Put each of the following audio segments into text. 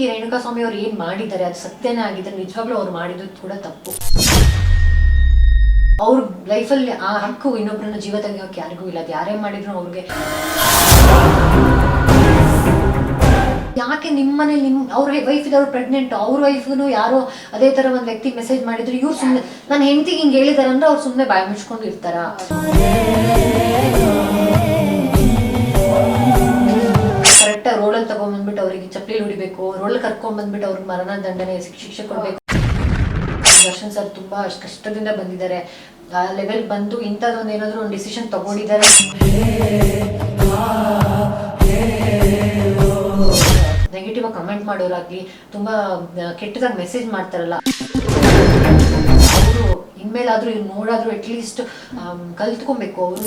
ಈ ರೇಣುಕಾ ಸ್ವಾಮಿ ಅವ್ರು ಏನ್ ಮಾಡಿದ್ದಾರೆ? ಅದು ಸತ್ಯನೇ ಆಗಿದ್ರೆ ನಿಜವಾಗ್ಲೂ ಅವ್ರು ಮಾಡಿದ್ದು ಕೂಡ ತಪ್ಪು. ಅವ್ರ ಲೈಫಲ್ಲಿ ಆ ಹಕ್ಕು ಇನ್ನೊಬ್ಬರನ್ನ ಜೀವ ತೆಗಿಯೋಕೆ ಯಾರಿಗೂ ಇಲ್ಲ. ಅದು ಯಾರೇ ಮಾಡಿದ್ರು ಅವ್ರಿಗೆ. ಯಾಕೆ ನಿಮ್ಮನೆ ನಿಮ್ ಅವ್ರ ವೈಫ್ ಇದ್ದವ್ರು ಪ್ರೆಗ್ನೆಂಟ್ ಅವ್ರ ವೈಫ್ನು ಯಾರೋ ಅದೇ ತರ ಒಂದ್ ವ್ಯಕ್ತಿ ಮೆಸೇಜ್ ಮಾಡಿದ್ರು, ಇವ್ರು ಸುಮ್ಮನೆ ನನ್ನ ಹೆಂಡತಿಗೆ ಹಿಂಗ್ ಹೇಳಿದಾರಂದ್ರೆ ಅವ್ರು ಸುಮ್ಮನೆ ಬಾಯಿ ಮುಚ್ಕೊಂಡು ಇರ್ತಾರ ತಗೊಂಡ್ಬಂದ್ಬಿಟ್ಟು ಅವರಿಗೆ ಚಪ್ಪಲಿ ಹೊಡಿಬೇಕು, ರೋಲ್ ಕರ್ಕೊಂಡ್ ಬಂದ್ಬಿಟ್ಟು ಅವ್ರಿಗೆ ಮರಣ ದಂಡನೆ ಶಿಕ್ಷೆ ಕೊಡ್ಬೇಕು. ದರ್ಶನ್ ಸರ್ ತುಂಬಾ ಕಷ್ಟದಿಂದ ಬಂದಿದ್ದಾರೆ. ಆ ಲೆವೆಲ್ ಬಂದು ಇಂಥದ್ದೊಂದು ಏನಾದ್ರು ಒಂದು ಡಿಸಿಷನ್ ತಗೊಂಡಿದ್ದಾರೆ. ನೆಗೆಟಿವ್ ಕಮೆಂಟ್ ಮಾಡೋರಾಗ್ಲಿ, ತುಂಬಾ ಕೆಟ್ಟದಾಗಿ ಮೆಸೇಜ್ ಮಾಡ್ತಾರಲ್ಲ. ಇನ್ಮೇಲಾದ್ರೂ ಇವ್ರು ನೋಡಾದ್ರೂ ಅಟ್ಲೀಸ್ಟ್ ಕಲ್ತ್ಕೊಬೇಕು ಅವರು.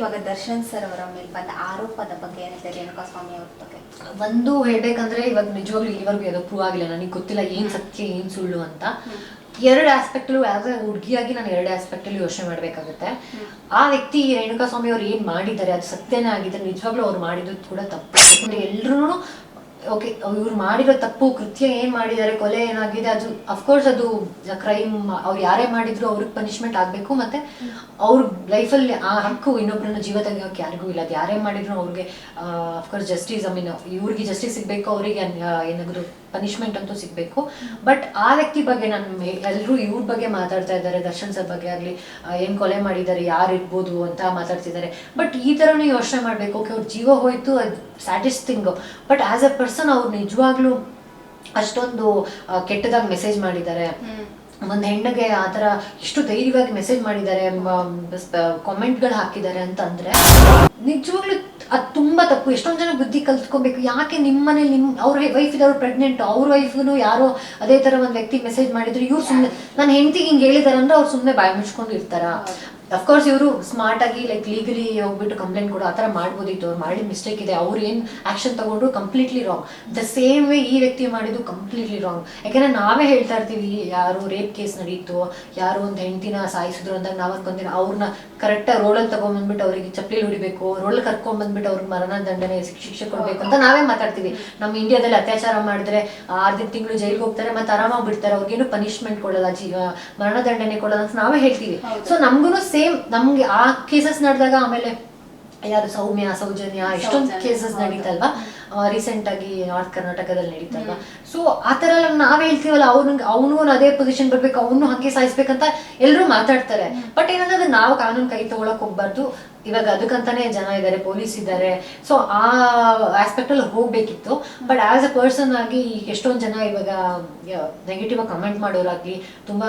ಇವಾಗ ದರ್ಶನ್ ಸರ್ ಅವರ ಮೇಲೆ ಬಂದ ಆರೋಪದ ಬಗ್ಗೆ ಏನಿದೆ ರೇಣುಕಾ ಸ್ವಾಮಿ ಅವ್ರ ಬಗ್ಗೆ? ಒಂದು ಹೇಳ್ಬೇಕಂದ್ರೆ ಇವಾಗ ನಿಜವಾಗ್ಲೂ ಇಲ್ಲಿವರೆಗೂ ಯಾವುದೋ ಪ್ರೂವ್ ಆಗಿಲ್ಲ. ನನಗೆ ಗೊತ್ತಿಲ್ಲ ಏನ್ ಸತ್ಯ ಏನ್ ಸುಳ್ಳು ಅಂತ. ಎರಡು ಆಸ್ಪೆಕ್ಟ್ ಆಸ್ ಎ ಹುಡುಗಿಯಾಗಿ ನಾನು ಎರಡು ಆಸ್ಪೆಕ್ಟ್ ಅಲ್ಲಿ ಯೋಚನೆ ಮಾಡಬೇಕಾಗುತ್ತೆ. ಆ ವ್ಯಕ್ತಿ ರೇಣುಕಾ ಸ್ವಾಮಿ ಅವ್ರು ಏನು ಮಾಡಿದ್ದಾರೆ ಅದು ಸತ್ಯನೇ ಆಗಿದ್ರೆ ನಿಜವಾಗ್ಲೂ ಅವ್ರು ಮಾಡಿದ್ದು ಕೂಡ ತಪ್ಪು. ಎಲ್ಲರೂ ಓಕೆ ಇವ್ರು ಮಾಡಿರೋ ತಪ್ಪು, ಕೃತ್ಯ ಏನ್ ಮಾಡಿದ್ದಾರೆ, ಕೊಲೆ ಏನಾಗಿದೆ, ಅದು ಅಫ್ಕೋರ್ಸ್ ಅದು ಕ್ರೈಮ್ ಅವ್ರು ಯಾರೇ ಮಾಡಿದ್ರು ಅವ್ರಿಗೆ ಪನಿಷ್ಮೆಂಟ್ ಆಗ್ಬೇಕು, ಮತ್ತೆ ಅವ್ರ ಲೈಫಲ್ಲಿ ಆ ಹಕ್ಕು ಇನ್ನೊಬ್ಬರನ್ನ ಜೀವ ತೆಗಿಯೋಕೆ ಯಾರಿಗೂ ಇಲ್ಲ. ಅದು ಯಾರೇ ಮಾಡಿದ್ರು ಅವ್ರಿಗೆ ಅಫ್ಕೋರ್ಸ್ ಜಸ್ಟಿಸ್ ಐ ಮೀನ್ ಇವ್ರಿಗೆ ಜಸ್ಟಿಸ್ ಸಿಗ್ಬೇಕು, ಅವರಿಗೆ ಏನಾದ್ರು ಪನಿಷ್ಮೆಂಟ್ ಅಂತೂ ಸಿಗ್ಬೇಕು. ಬಟ್ ಆ ವ್ಯಕ್ತಿ ಬಗ್ಗೆ ನಾನು ಎಲ್ಲರೂ ಇವ್ರ ಬಗ್ಗೆ ಮಾತಾಡ್ತಾ ಇದ್ದಾರೆ, ದರ್ಶನ್ ಸರ್ ಬಗ್ಗೆ ಆಗಲಿ ಏನು ಕೊಲೆ ಮಾಡಿದ್ದಾರೆ, ಯಾರು ಇರ್ಬೋದು ಅಂತ ಮಾತಾಡ್ತಿದ್ದಾರೆ. ಬಟ್ ಈ ಥರನೂ ಯೋಚನೆ ಮಾಡಬೇಕು. ಓಕೆ, ಅವ್ರ ಜೀವ ಹೋಯ್ತು, ಅದು saddest thing but as a person ಅವ್ರು ನಿಜವಾಗ್ಲೂ ಅಷ್ಟೊಂದು ಕೆಟ್ಟದಾಗಿ ಮೆಸೇಜ್ ಮಾಡಿದ್ದಾರೆ. ಒಂದು ಹೆಣ್ಣಿಗೆ ಆ ಥರ ಇಷ್ಟು ಧೈರ್ಯವಾಗಿ ಮೆಸೇಜ್ ಮಾಡಿದ್ದಾರೆ ಕಾಮೆಂಟ್ಗಳು ಹಾಕಿದ್ದಾರೆ ಅಂತಂದರೆ, ನಿಜವಾಗ್ಲೂ ಅದು ತುಂಬ ತಪ್ಪು. ಎಷ್ಟೊಂದು ಜನ ಬುದ್ಧಿ ಕಲ್ತ್ಕೊಬೇಕು. ಯಾಕೆ ನಿಮ್ಮನೆ ನಿಮ್ಮ ಅವ್ರ ವೈಫ್ ಇದ್ದವ್ರು ಪ್ರೆಗ್ನೆಂಟ್ ಅವ್ರ ವೈಫ್ನು ಯಾರೋ ಅದೇ ಥರ ಒಂದು ವ್ಯಕ್ತಿ ಮೆಸೇಜ್ ಮಾಡಿದ್ರು, ಇವ್ರು ಸುಮ್ಮನೆ ನನ್ನ ಹೆಂಡತಿಗೆ ಹಿಂಗೆ ಹೇಳಿದಾರೆ ಅಂದ್ರೆ ಅವ್ರು ಸುಮ್ಮನೆ ಬಾಯಿ ಮುಚ್ಕೊಂಡು ಇರ್ತಾರ ಅಫ್ಕೋರ್ಸ್ ಇವರು ಸ್ಮಾರ್ಟ್ ಆಗಿ ಲೈಕ್ ಲೀಗಲಿ ಹೋಗ್ಬಿಟ್ಟು ಕಂಪ್ಲೇಂಟ್ ಕೊಡೋ ಆ ಥರ ಮಾಡ್ಬೋದಿತ್ತು ಅವ್ರು ಮಾಡಿದ ಮಿಸ್ಟೇಕ್ ಇದೆ. ಅವ್ರು ಏನು ಆಕ್ಷನ್ ತಗೊಂಡ್ರು completely wrong the same way ಈ ವ್ಯಕ್ತಿ ಮಾಡಿದ್ದು ಕಂಪ್ಲೀಟ್ಲಿ ರಾಂಗ್ ಯಾಕಂದ್ರೆ ನಾವೇ ಹೇಳ್ತಾ ಇರ್ತೀವಿ ಯಾರು ರೇಪ್ ಕೇಸ್ ನಡೀತು ಯಾರು ಒಂದು ಹೆಂಡತಿನ ಸಾಯಿಸಿದ್ರು ಅಂದಾಗ ನಾವು ಅನ್ಕೊಂತೀವಿ ಅವ್ರನ್ನ ಕರೆಕ್ಟಾಗಿ ರೋಡಲ್ಲಿ ತಗೊಂಡ್ಬಂದ್ಬಿಟ್ಟು ಅವ್ರಿಗೆ ಚಪ್ಪಲಿ ಹೊಡಿಬೇಕು ರೋಡಲ್ಲಿ ಕರ್ಕೊಂಡ್ ಬಂದ್ಬಿಟ್ಟು ಅವ್ರಿಗೆ ಮರಣ ದಂಡನೆ ಶಿಕ್ಷೆ ಕೊಡ್ಬೇಕು ಅಂತ ನಾವೇ ಮಾತಾಡ್ತೀವಿ. ನಮ್ಮ ಇಂಡಿಯಾದಲ್ಲಿ ಅತ್ಯಾಚಾರ ಮಾಡಿದ್ರೆ ಆರ್ದಿ ತಿಂಗಳು ಜೈಲಿಗೆ ಹೋಗ್ತಾರೆ ಮತ್ತೆ ಆರಾಮಾಗಿ ಬಿಡ್ತಾರೆ. ಅವ್ರಿಗೇನು ಪನಿಷ್ಮೆಂಟ್ ಕೊಡಲ್ಲ ಜೀವ ಮರಣ ದಂಡನೆ ಕೊಡಲ್ಲ ಅಂತ ನಾವೇ ಹೇಳ್ತೀವಿ. ಸೊ ನಮ್ಗೂ ಸೇಮ್ ನಮ್ಗೆ ಆ ಕೇಸಸ್ ನಡೆದಾಗ ಆಮೇಲೆ ಯಾರು ಸೌಮ್ಯ ಸೌಜನ್ಯ ಎಷ್ಟೊಂದು ಕೇಸಸ್. ನಡೀತಲ್ವಾ? ರೀಸೆಂಟ್ ಆಗಿ ನಾರ್ತ್ ಕರ್ನಾಟಕದಲ್ಲಿ ನಡೀತಲ್ವಾ? ಸೊ ಆ ತರ ಎಲ್ಲ ನಾವೇ ಹೇಳ್ತೀವಲ್ಲ ಅವ್ನಿಗೆ ಅವನು ಅದೇ ಪೊಸಿಷನ್ ಬರ್ಬೇಕು ಅವನು ಹಂಗೆ ಸಾಯಿಸ್ಬೇಕಂತ ಎಲ್ಲರೂ ಮಾತಾಡ್ತಾರೆ. ಬಟ್ ಏನಂದ್ರೆ ನಾವು ಕಾನೂನು ಕೈ ತಗೊಳಕ್ ಹೋಗ್ಬಾರ್ದು. ಇವಾಗ ಅದಕ್ಕಂತಾನೆ ಜನ ಇದ್ದಾರೆ ಪೊಲೀಸ್ ಇದ್ದಾರೆ ಸೊ ಆ ಆಸ್ಪೆಕ್ಟ್ ಅಲ್ಲಿ ಹೋಗ್ಬೇಕಿತ್ತು. ಬಟ್ ಆಸ್ ಅ ಪರ್ಸನ್ ಆಗಿ ಎಷ್ಟೊಂದು ಜನ ಇವಾಗ ನೆಗೆಟಿವ್ ಕಮೆಂಟ್ ಮಾಡೋರಾಗ್ಲಿ ತುಂಬಾ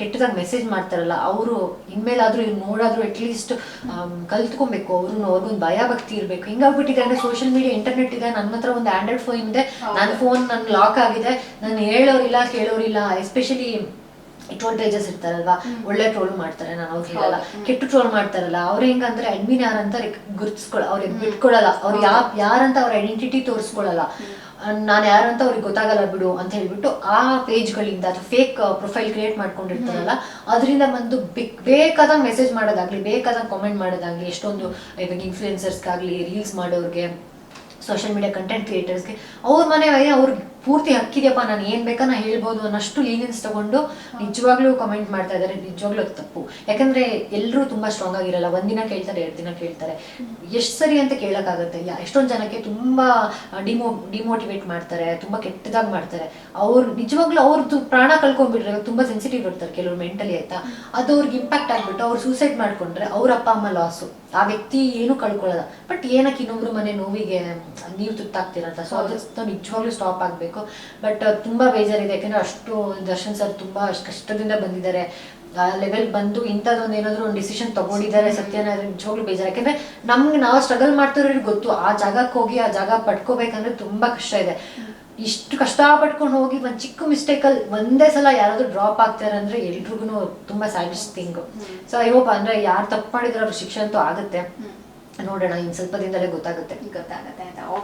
ಕೆಟ್ಟದಾಗಿ ಮೆಸೇಜ್ ಮಾಡ್ತಾರಲ್ಲ ಅವರು ಇನ್ಮೇಲಾದ್ರೂ ಇವ್ರು ನೋಡಾದ್ರೂ ಅಟ್ಲೀಸ್ಟ್ ಕಲ್ತ್ಕೊಬೇಕು. ಅವ್ರು ಅವ್ರಿಗೊಂದು ಭಯ ಭಕ್ತಿ ಇರಬೇಕು. ಹಿಂಗಾಗ್ಬಿಟ್ಟಿದೆ ಅಂದ್ರೆ ಸೋಷಿಯಲ್ ಮೀಡಿಯಾ ಇಂಟರ್ನೆಟ್ ಇದೆ. ನನ್ನ ಹತ್ರ ಒಂದು ಆಂಡ್ರಾಯ್ಡ್ ಫೋನ್ ಇದೆ. ನನ್ನ ಫೋನ್ ನನ್ನ ಲಾಕ್ ಆಗಿದೆ. ನಾನು ಹೇಳೋರಿಲ್ಲ ಕೇಳೋರಿಲ್ಲ ಎಸ್ಪೆಷಲಿ ಪೇಜಸ್ ಇರ್ತಾರಲ್ವಾ? ಒಳ್ಳೆ ಟ್ರೋಲ್ ಮಾಡ್ತಾರೆ ನಾನು ಅವ್ರು ಹೇಳಲ್ಲ. ಕೆಟ್ಟ ಟ್ರೋಲ್ ಮಾಡ್ತಾರಲ್ಲ ಅವ್ರು ಹೆಂಗಂದ್ರೆ ಅಡ್ಮಿನ್ ಯಾರಂತ ಗುರುತಿಸ್ಕೊಳ್ಳ ಅವ್ರಿಗೆ ಬಿಟ್ಕೊಳಲ್ಲ. ಅವ್ರು ಯಾವ ಯಾರಂತ ಅವ್ರ ಐಡೆಂಟಿಟಿ ತೋರಿಸ್ಕೊಳಲ್ಲ. ನಾನು ಯಾರಂತ ಅವ್ರಿಗೆ ಗೊತ್ತಾಗಲ್ಲ ಬಿಡು ಅಂತ ಹೇಳ್ಬಿಟ್ಟು ಆ ಪೇಜ್ಗಳಿಂದ ಅಥವಾ ಫೇಕ್ ಪ್ರೊಫೈಲ್ ಕ್ರಿಯೇಟ್ ಮಾಡ್ಕೊಂಡಿರ್ತಾರಲ್ಲ ಅದರಿಂದ ಬಂದು ಬೇಕಾದ ಮೆಸೇಜ್ ಮಾಡೋದಾಗ್ಲಿ ಬೇಕಾದ ಕಾಮೆಂಟ್ ಮಾಡೋದಾಗ್ಲಿ ಎಷ್ಟೊಂದು ಇವಾಗ ಇನ್ಫ್ಲೂಯೆನ್ಸರ್ಸ್ಗಾಗ್ಲಿ ರೀಲ್ಸ್ ಮಾಡೋರಿಗೆ ಸೋಷಿಯಲ್ ಮೀಡಿಯಾ ಕಂಟೆಂಟ್ ಕ್ರಿಯೇಟರ್ಸ್ಗೆ ಅವ್ರ ಮನೆ ಅವ್ರಿಗೆ ಪೂರ್ತಿ ಹಕ್ಕಿದೆಯಪ್ಪ ನಾನು ಏನ್ ಬೇಕಾ ನಾ ಹೇಳ್ಬೋದು ಅನ್ನಷ್ಟು ಲೀನಿಯನ್ಸ್ ತಗೊಂಡು ನಿಜವಾಗ್ಲೂ ಕಮೆಂಟ್ ಮಾಡ್ತಾ ಇದ್ದಾರೆ. ನಿಜವಾಗ್ಲೂ ಅದು ತಪ್ಪು. ಯಾಕಂದ್ರೆ ಎಲ್ಲರೂ ತುಂಬಾ ಸ್ಟ್ರಾಂಗ್ ಆಗಿರಲ್ಲ. ಒಂದಿನ ಕೇಳ್ತಾರೆ ಎರಡು ದಿನ ಕೇಳ್ತಾರೆ. ಎಷ್ಟು ಸರಿ ಅಂತ ಕೇಳಕ್ಕಾಗತ್ತೆ. ಇಲ್ಲ ಎಷ್ಟೊಂದು ಜನಕ್ಕೆ ತುಂಬಾ ಡಿಮೋ ಡಿಮೋಟಿವೇಟ್ ಮಾಡ್ತಾರೆ ತುಂಬಾ ಕೆಟ್ಟದಾಗಿ ಮಾಡ್ತಾರೆ. ಅವ್ರು ನಿಜವಾಗ್ಲೂ ಅವ್ರದ್ದು ಪ್ರಾಣ ಕಳ್ಕೊಂಡ್ಬಿಟ್ರೆ ತುಂಬಾ ಸೆನ್ಸಿಟಿವ್ ಇರ್ತಾರೆ ಕೆಲವರು ಮೆಂಟಲಿ ಆಯ್ತಾ. ಅದು ಅವ್ರಿಗೆ ಇಂಪ್ಯಾಕ್ಟ್ ಆಗ್ಬಿಟ್ಟು ಅವ್ರು ಸೂಸೈಡ್ ಮಾಡ್ಕೊಂಡ್ರೆ ಅವ್ರ ಅಪ್ಪ ಅಮ್ಮ ಲಾಸು ಆ ವ್ಯಕ್ತಿ ಏನು ಕಳ್ಕೊಳ್ಳಲ್ಲ ಬಟ್ ಏನಕ್ಕೆ ಇನ್ನೊಬ್ರು ಮನೆ ನೋವಿಗೆ ನೀವು ತುತ್ತಾಗ್ತಿರಂತ ಸೊ ಅದು ನಿಜವಾಗ್ಲೂ ಸ್ಟಾಪ್ ಆಗಬೇಕು. ಬಟ್ ತುಂಬಾ ಬೇಜಾರಿದೆ. ಯಾಕಂದ್ರೆ ಅಷ್ಟು ದರ್ಶನ್ ಸರ್ ತುಂಬಾ ಅಷ್ಟು ಕಷ್ಟದಿಂದ ಬಂದಿದ್ದಾರೆ. ಆ ಲೆವೆಲ್ ಬಂದು ಇಂಥದ್ದೊಂದು ಏನಾದ್ರು ಒಂದು ಡಿಸಿಷನ್ ತಗೊಂಡಿದ್ದಾರೆ ಸತ್ಯನ ಅದು ನಿಜವಾಗ್ಲೂ ಬೇಜಾರು. ಯಾಕಂದ್ರೆ ನಮ್ಗೆ ನಾವು ಸ್ಟ್ರಗಲ್ ಮಾಡ್ತಿರೋರಿಗೆ ಗೊತ್ತು. ಆ ಜಾಗಕ್ಕೆ ಹೋಗಿ ಆ ಜಾಗ ಪಡ್ಕೋಬೇಕಂದ್ರೆ ತುಂಬಾ ಕಷ್ಟ ಇದೆ. ಇಷ್ಟು ಕಷ್ಟ ಪಟ್ಕೊಂಡು ಹೋಗಿ ಒಂದ್ ಚಿಕ್ಕ ಮಿಸ್ಟೇಕ್ ಅಲ್ಲಿ ಒಂದೇ ಸಲ ಯಾರಾದ್ರೂ ಡ್ರಾಪ್ ಆಗ್ತಾರೆ ಅಂದ್ರೆ ಎಲ್ರಿಗೂ ತುಂಬಾ saddest thing so I hope ಅಂದ್ರೆ ಯಾರು ತಪ್ಪು ಮಾಡಿದ್ರೆ ಅವ್ರ ಶಿಕ್ಷೆ ಅಂತೂ ಆಗುತ್ತೆ. ನೋಡೋಣ ಇನ್ ಸ್ವಲ್ಪ ದಿನದಲ್ಲೇ ಗೊತ್ತಾಗುತ್ತೆ. ಗೊತ್ತಾಗುತ್ತೆ ಅಂತ. ಓಕೆ